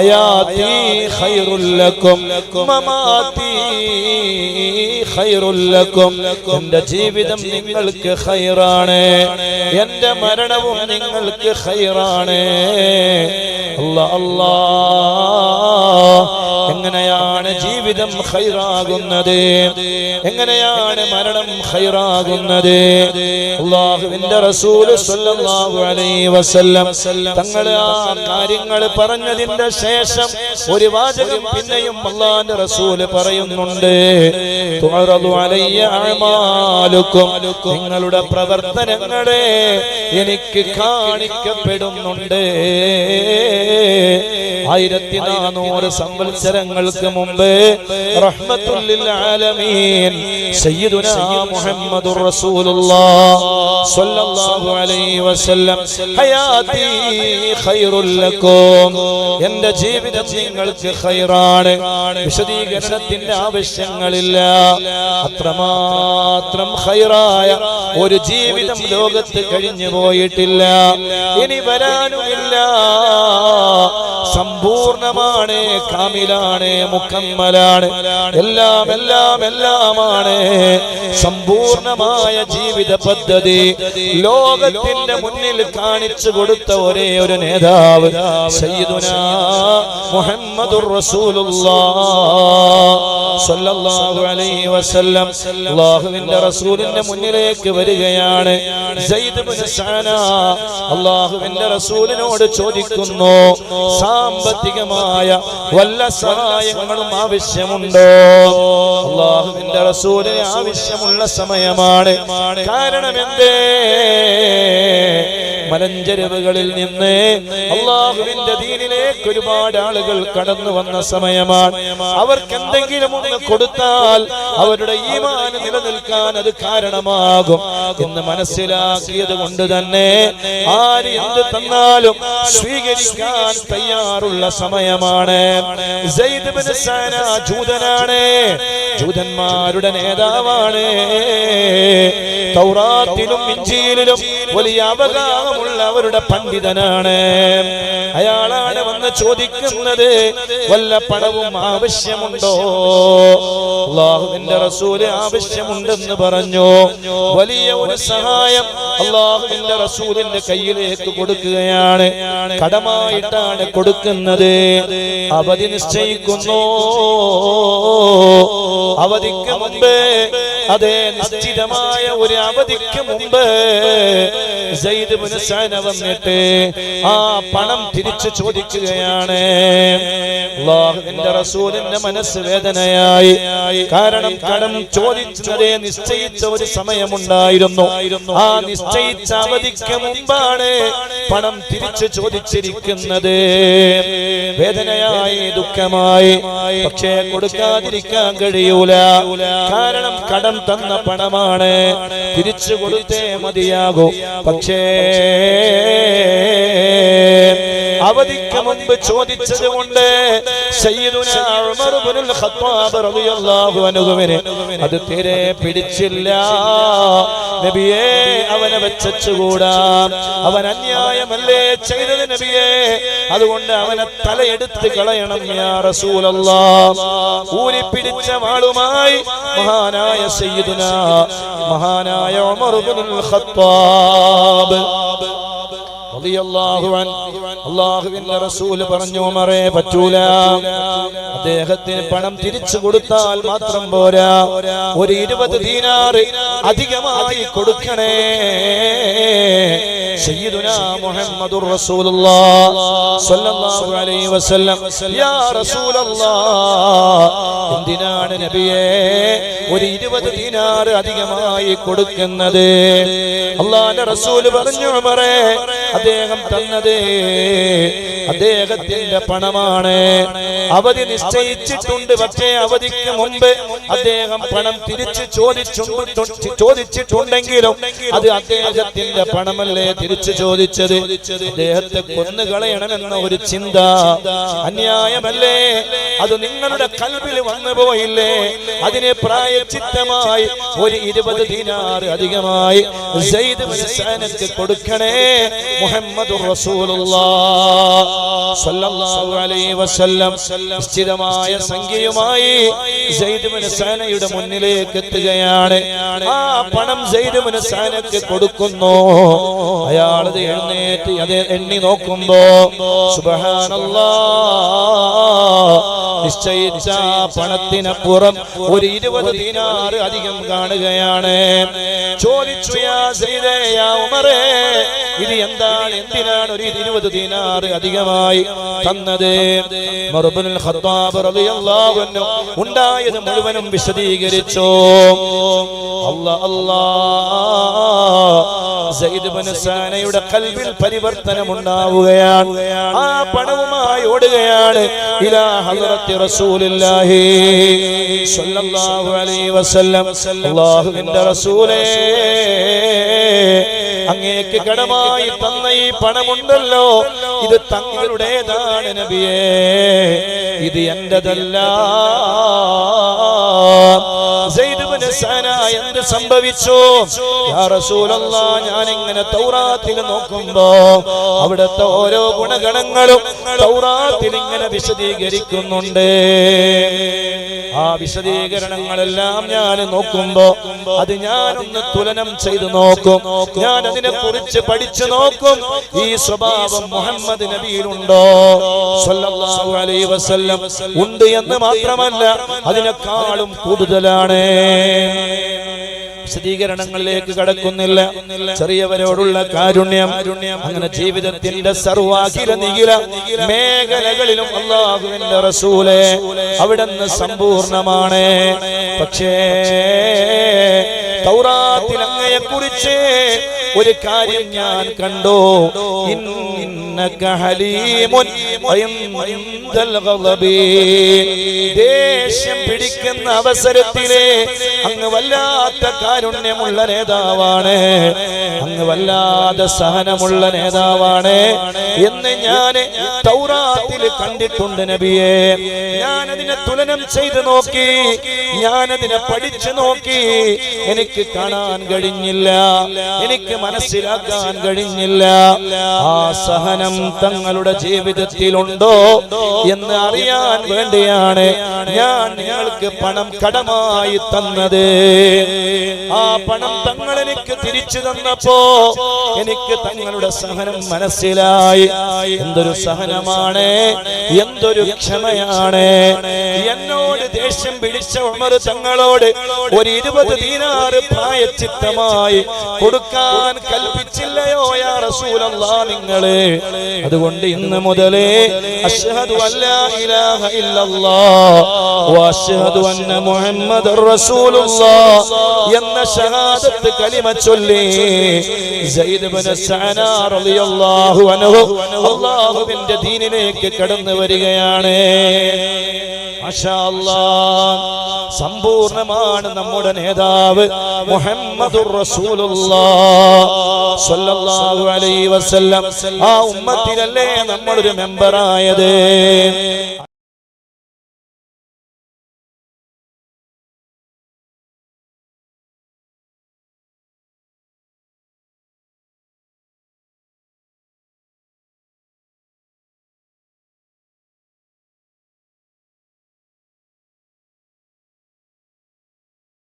ഹയാത്തി مماتي خير لكم എന്റെ ജീവിതം നിങ്ങൾക്ക് ഖൈറാണ്. എന്റെ മരണവും നിങ്ങൾക്ക് ഖൈറാണ്. അല്ലാ അല്ലാ. എങ്ങനെയാണ് ജീവിതം ഖൈറാകുന്നത്? എങ്ങനെയാണ് മരണം ഖൈറാകുന്നത്? അള്ളാഹുവിന്റെ റസൂൽ സ്വല്ലല്ലാഹു അലൈഹി വസല്ലം തങ്ങൾ ആ കാര്യങ്ങൾ പറഞ്ഞതിന്റെ ശേഷം ഒരു വാചകം പിന്നെയും അള്ളാഹിന്റെ റസൂൽ പറയുന്നുണ്ട്. നിങ്ങളുടെ പ്രവർത്തനങ്ങളെ എനിക്ക് കാണിക്കപ്പെടുന്നുണ്ട്. ആയിരത്തി നാനൂറ് സംവത്സരങ്ങൾക്ക് മുമ്പ് എന്റെ ജീവിതം നിങ്ങൾക്ക് ഖൈറാണ്. വിശദീകരണത്തിന്റെ ആവശ്യങ്ങളില്ല. അത്രമാത്രം ഹൈറായ ഒരു ജീവിതം ലോകത്ത് കഴിഞ്ഞു പോയിട്ടില്ല. ഇനി വരാനുമില്ല. സമ്പൂർണമാണ് കാമിലാണ് മുക്കമ്മലാണ് എല്ലാം എല്ലാം എല്ലാമാണ്. സമ്പൂർണമായ ജീവിത പദ്ധതി. ലോകത്തിന്റെ മുന്നിൽ കാണിച്ചു കൊടുത്ത ഒരേ ഒരു നേതാവ് സയ്യിദുന മുഹമ്മദുർ റസൂലുള്ളാഹ് അലൈഹി വസല്ലം. അല്ലാഹുവിന്റെ റസൂലിന്റെ മുന്നിലേക്ക് വരികയാണ്. സയ്യിദ് ഇബ്നു സഅന അല്ലാഹുവിന്റെ റസൂലിനോട് ചോദിക്കുന്നു സാമ്പത്തികമായ വല്ല സഹായങ്ങളും ആവശ്യമുണ്ടോ? അള്ളാഹുവിന്റെ റസൂലിന് ആവശ്യമുള്ള സമയമാണ്. കാരണം എന്തേ? മലഞ്ചെരുവുകളിൽ നിന്ന് അള്ളാഹുവിന്റെ ദീനിലേക്ക് ഒരുപാട് ആളുകൾ കടന്നു വന്ന സമയമാണ്. അവർക്ക് എന്തെങ്കിലും ഒന്ന് കൊടുത്താൽ അവരുടെ ഈമാന് നിലനിൽക്കാൻ അത് കാരണമാകും എന്ന് മനസ്സിലാക്കിയത് കൊണ്ട് തന്നെ ആര് എന്ത് തന്നാലും സ്വീകരിക്കാൻ തയ്യാറുള്ള സമയമാണ്. ജൂതനാണ്. ജൂതന്മാരുടെ നേതാവാണ്. തൗറാത്തിലും ഇഞ്ചിയിലും വലിയ അവഗാഹമുള്ള അവരുടെ പണ്ഡിതനാണ്. അയാളാണ് വന്ന് ചോദിക്കുന്നത് വല്ല പണവും ആവശ്യമുണ്ടോ? അള്ളാഹുവിന്റെ റസൂൽ ആവശ്യമുണ്ടെന്ന് പറഞ്ഞു. വലിയ ഒരു സഹായം അള്ളാഹുവിന്റെ റസൂലിന്റെ കയ്യിലേക്ക് കൊടുക്കുകയാണ്. കടമായിട്ടാണ് കൊടുക്കുന്നത്. അവധി നിശ്ചയിക്കുന്നു. അവധിക്ക് മുമ്പ് അതെ നിശ്ചിതമായ ഒരു അവധിക്ക് മുമ്പ് വന്നിട്ട് ആ പണം തിരിച്ചു ചോദിക്കുകയാണ്. റസൂലിന്റെ മനസ്സ് വേദനയായി. കാരണം കടം ചോദിച്ചതേ നിശ്ചയിച്ച ഒരു സമയമുണ്ടായിരുന്നു. ആ നിശ്ചയിച്ച അവധിക്ക് മുമ്പാണ് പണം തിരിച്ചു ചോദിച്ചിരിക്കുന്നത്. വേദനയായി ദുഃഖമായി. പക്ഷേ കൊടുക്കാതിരിക്കാൻ കഴിയൂല. കാരണം കടം തന്ന പണമാണ്. തിരിച്ചു കൊടുത്തേ മതിയാകൂ. പക്ഷേ അവധിക്ക് മുമ്പ് ചോദിച്ചത് കൊണ്ട് അത് തീരെ പിടിച്ചില്ല. നബിയെ അവനെ വെച്ചുകൂടാ അവൻ അന്യായമല്ലേ ചെയ്തത് നബിയെ? അതുകൊണ്ട് അവനെ തലയെടുത്ത് കളയണം യാ പിടിച്ച വാളുമായി മഹാനായ സയ്യിദുന മഹാനായ ഉമർ ഖത്താബ്. അള്ളാഹുവിന്റെ റസൂൽ പറഞ്ഞു മറേ പറ്റൂല. അദ്ദേഹത്തിന് പണം തിരിച്ചു കൊടുത്താൽ മാത്രം പോരാ. ഒരു ഇരുപത് ദീനാറ് അധികമായി കൊടുക്കണേ. സയ്യിദുനാ الله റസൂലുള്ളാഹ് സ്വല്ലല്ലാഹു അലൈഹി വസല്ലം. യാ റസൂലല്ലാഹ് എന്തിനാണ് നബിയെ ഒരു ഇരുപത് ദീനാറ് അധികമായി കൊടുക്കുന്നത്? അള്ളാന്റെ റസൂൽ പറഞ്ഞു ഉമറേ അദ്ദേഹം തന്നത് അദ്ദേഹത്തിന്റെ പണമാണ്. അവധി നിശ്ചയിച്ചിട്ടുണ്ട് പക്ഷേ അവധിക്ക് മുമ്പ് അദ്ദേഹം പണം തിരിച്ചു ചോദിച്ചു ചോദിച്ചിട്ടുണ്ടെങ്കിലും അത് അദ്ദേഹത്തിന്റെ പണമല്ലേ? തിരിച്ചു ചോദിച്ചത് അദ്ദേഹത്തെ കൊന്നുകളയണമെന്ന ഒരു ചിന്ത അന്യായമല്ലേ? അത് നിങ്ങളുടെ കൽവിൽ വന്നു പോയില്ലേ? അതിനെ പ്രായച്ചിത്തമായി ഒരു ഇരുപത് ദിനാറ് അധികമായി കൊടുക്കണേ മുഹമ്മദ് സ്വല്ലല്ലാഹു അലൈഹി വസല്ലം നിശ്ചിതമായ സംഖ്യയുമായി സെയ്ദ് ബിൻ സാനയുടെ മുന്നിലേക്ക് എത്തുകയാണ്. ആ പണം സെയ്ദ് ബിൻ സാനക്ക് കൊടുക്കുന്നു. അയാൾ എഴുന്നേറ്റ് അത് എണ്ണി നോക്കുമ്പോ സുബ്ഹാനല്ലാഹ് നിശ്ചയിച്ച പണത്തിനപ്പുറം ഒരു ഇരുപത് ദിനാറ് അധികം കാണുകയാണ്. ചോദിച്ചു യാ സയ്യിദേ, യാ ഉമറേ ഇത് എന്താണ് എന്തിനാണ് ഒരു ഇരുപത് ദിനാറ് അധികമായി തന്നത്? ഖത്താബ് റളിയല്ലാഹു അൻഹു ഉണ്ടായത് മുഴുവനും വിശദീകരിച്ചു. അല്ലാ അല്ലാ. ഇബ്നു സാനയുടെ കൽബിൽ പരിവർത്തനം ഉണ്ടാവുകയാണ് ആ പണവുമായി ഓടുകയാണ് ഇലാ സ്വല്ലല്ലാഹു അലൈഹി വസല്ലം. റസൂലേ അങ്ങേക്ക് കടമായി തന്ന ഈ പണമുണ്ടല്ലോ. ഇത് തങ്ങളുടേതാണ് നബിയേ. ഇത് എന്റേതല്ല. എന്ത് സംഭവിച്ചു? ഞാൻ ഇങ്ങനെ തൗറാത്തിൽ നോക്കുമ്പോ അവിടുത്തെ ഓരോ ഗുണഗണങ്ങളും തൗറാത്തിൽ ഇങ്ങനെ വിശദീകരിക്കുന്നുണ്ട്. ആ വിശദീകരണങ്ങളെല്ലാം ഞാൻ നോക്കുമ്പോ അത് ഞാനൊന്ന് തുലനം ചെയ്തു നോക്കും. ഞാൻ അതിനെ കുറിച്ച് പഠിച്ചു നോക്കും. ഈ സ്വഭാവം മുഹമ്മദ് നബിയിലുണ്ടോ? ഉണ്ട് എന്ന് മാത്രമല്ല അതിനേക്കാളും കൂടുതലാണ്. വിശദീകരണങ്ങളിലേക്ക് കടക്കുന്നില്ല. ചെറിയവരോടുള്ള കാരുണ്യം അങ്ങനെ ജീവിതത്തിന്റെ സർവാഖില നികില മേഖലകളിലും അള്ളാഹുവിന്റെ റസൂലെ അവിടുന്ന് സമ്പൂർണമാണ്. പക്ഷേ തൗറാത്തിൽ അങ്ങയെ കുറിച്ച് ഒരു കാര്യം ഞാൻ കണ്ടോ. ദേഷ്യം പിടിക്കുന്ന അവസരത്തിലെ അങ്ങ് വല്ലാത്ത കാരുണ്യമുള്ള നേതാവാണ്. അങ്ങ് വല്ലാതെ സഹനമുള്ള നേതാവാണ്. എന്ന് ഞാൻ തൗറാത്തിൽ കണ്ടിട്ടുണ്ട് നബിയെ. ഞാനതിനെ തുലനം ചെയ്ത് നോക്കി. ഞാനതിനെ പഠിച്ചു നോക്കി. എനിക്ക് കാണാൻ കഴിഞ്ഞില്ല. എനിക്ക് മനസ്സിലാക്കാൻ കഴിഞ്ഞില്ല. ആ സഹനം തങ്ങളുടെ ജീവിതത്തിലുണ്ടോ എന്ന് അറിയാൻ വേണ്ടിയാണ് ഞാൻ നിങ്ങൾക്ക് പണം കടമായി തന്നത്. ആ പണം തങ്ങൾ എനിക്ക് തിരിച്ചു തന്നപ്പോ എനിക്ക് തങ്ങളുടെ സഹനം മനസ്സിലായി. എന്തൊരു സഹനമാണ് എന്തൊരു ക്ഷമയാണ്. എന്നോട് ദേഷ്യം പിടിച്ച ഉമർ തങ്ങളോട് ഒരു ഇരുപത് ദീനാറ് പ്രായച്ചിത്തമായി കൊടുക്കാൻ കൽപ്പിച്ചില്ലയോ യാ റസൂലല്ലാ നിങ്ങൾ അതുകൊണ്ട് ഇന്ന് മുതലേ അഷ്ഹദു അന്ന മുഹമ്മദർ എന്ന ഷഹാദത്ത് കലിമ ചൊല്ലി സയ്യിദ് ഇബ്നു റളിയല്ലാഹു അൻഹു ദീനിലേക്ക് കടന്നു വരികയാണ്. സമ്പൂർണമാണ് നമ്മുടെ നേതാവ് സ്വല്ലല്ലാഹു അലൈഹി വസല്ലം. ആ ഉമ്മത്തിലല്ലേ നമ്മളൊരു മെമ്പറായത്?